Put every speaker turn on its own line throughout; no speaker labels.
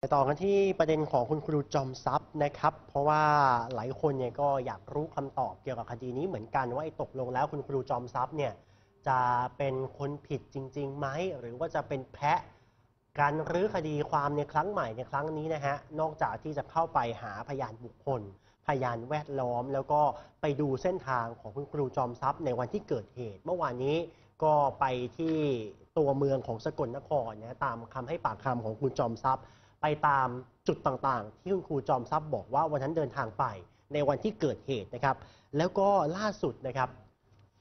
ไปต่อกันที่ประเด็นของคุณครูจอมทรัพย์นะครับ เพราะว่าหลายคนเนี่ยก็อยากรู้คำตอบเกี่ยวกับคดีนี้เหมือนกันว่าไอ้ตกลงแล้วคุณครูจอมทรัพย์เนี่ยจะเป็นคนผิดจริงๆไหมหรือว่าจะเป็นแพะการรื้อคดีความในครั้งใหม่ในครั้งนี้นะฮะนอกจากที่จะเข้าไปหาพยานบุคคล พยานแวดล้อม แล้วก็ไปดูเส้นทางของคุณครูจอมทรัพย์ในวันที่เกิดเหตุ เมื่อวานนี้ก็ไปที่ตัวเมืองของสกลนครนะตามคำให้ปากคำของคุณจอมทรัพย์ ไปตามจุดต่างๆ ที่คุณครูจอมทรัพย์บอกว่าวันนั้นเดินทางไปในวันที่เกิดเหตุนะครับ แล้วก็ล่าสุดนะครับ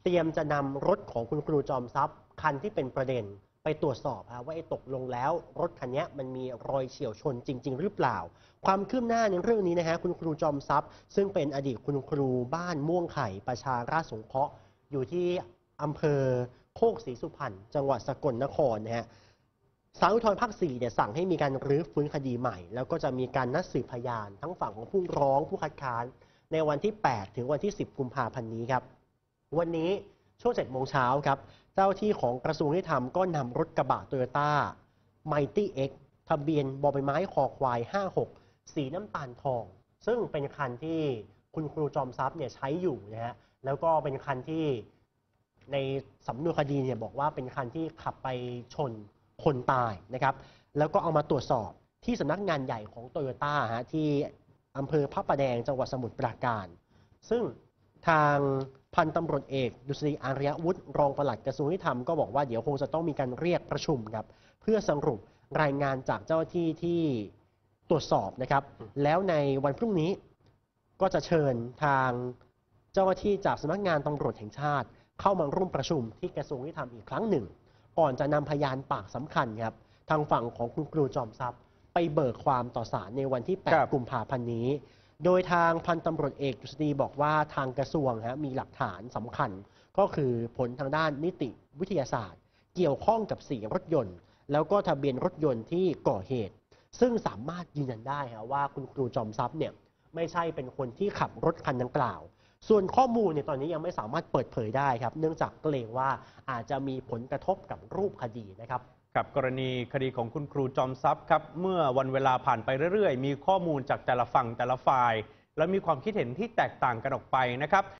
เตรียมจะนำรถของคุณครูจอมทรัพย์ คันที่เป็นประเด็นไปตรวจสอบว่าไอ้ตกลงแล้ว รถคันนี้มันมีรอยเฉียวชนจริง ๆ หรือเปล่า ความคืบหน้าในเรื่องนี้นะฮะคุณครูจอมทรัพย์ ซึ่งเป็นอดีตคุณครูบ้านม่วงไข่ประชาราษฎร์สงเคราะห์อยู่ที่อำเภอโคกศรีสุพรรณจังหวัดสกลนครนะฮะ ศาลอุทธรภาค4เนี่ยสั่งให้มีการรื้อฟื้นคดีใหม่ แล้วก็จะมีการนัดสืบพยาน ทั้งฝั่งของผู้ร้องผู้คัดค้าน ในวันที่ 8 ถึงวันที่ 10 กุมภาพันธ์นี้ครับ วันนี้ช่วง7โมงเช้าครับ เจ้าที่ของกระทรวงยุติธรรมก็นำรถกระบะโตโยต้าไมตี้เอ็กทะเบียนบอใบไม้คอควาย 56 สีน้ำตาลทอง ซึ่งเป็นคันที่คุณครูจอมทรัพย์เนี่ยใช้อยู่นะฮะแล้วก็เป็นคันที่ในสำนวนคดีเนี่ยบอกว่าเป็นคันที่ขับไปชน คนตายนะครับ แล้วก็เอามาตรวจสอบที่สำนักงานใหญ่ของโตโยต้าฮะที่อำเภอพระประแดงจังหวัดสมุทรปราการ ซึ่งทางพันตำรวจเอกดุษฎีอารยวุฒิรองปลัดกระทรวงยุติธรรมก็บอกว่าเดี๋ยวคงจะต้องมีการเรียกประชุมครับเพื่อสรุปรายงานจากเจ้าหน้าที่ที่ตรวจสอบนะครับ แล้วในวันพรุ่งนี้ก็จะเชิญทางเจ้าหน้าที่จากสำนักงานตำรวจแห่งชาติ เข้ามาร่วมประชุมที่กระทรวงยุติธรรมอีกครั้งหนึ่ง ก่อนจะนำพยานปากสำคัญครับ ทางฝั่งของคุณครูจอมทรัพย์ ไปเบิกความต่อศาลในวันที่
ครับ
8 กุมภาพันธ์นี้ โดยทางพันตำรวจเอกดุษฎีบอกว่าทางกระทรวงฮะมีหลักฐานสำคัญ ก็คือผลทางด้านนิติวิทยาศาสตร์ เกี่ยวข้องกับสีรถยนต์ แล้วก็ทะเบียนรถยนต์ที่ก่อเหตุ ซึ่งสามารถยืนยันได้ฮะว่าคุณครูจอมทรัพย์เนี่ยไม่ใช่เป็นคนที่ขับรถคันดังกล่าว ส่วนข้อมูลเนี่ยตอนนี้ยังไม่สามารถเปิดเผยได้ครับ เนื่องจากเกรงว่าอาจจะมีผลกระทบกับรูปคดีนะครับ
กับกรณีคดีของคุณครูจอมทรัพย์ครับเมื่อวันเวลาผ่านไปเรื่อยๆ มีข้อมูลจากแต่ละฝั่งแต่ละฝ่าย และมีความคิดเห็นที่แตกต่างกันออกไปนะครับ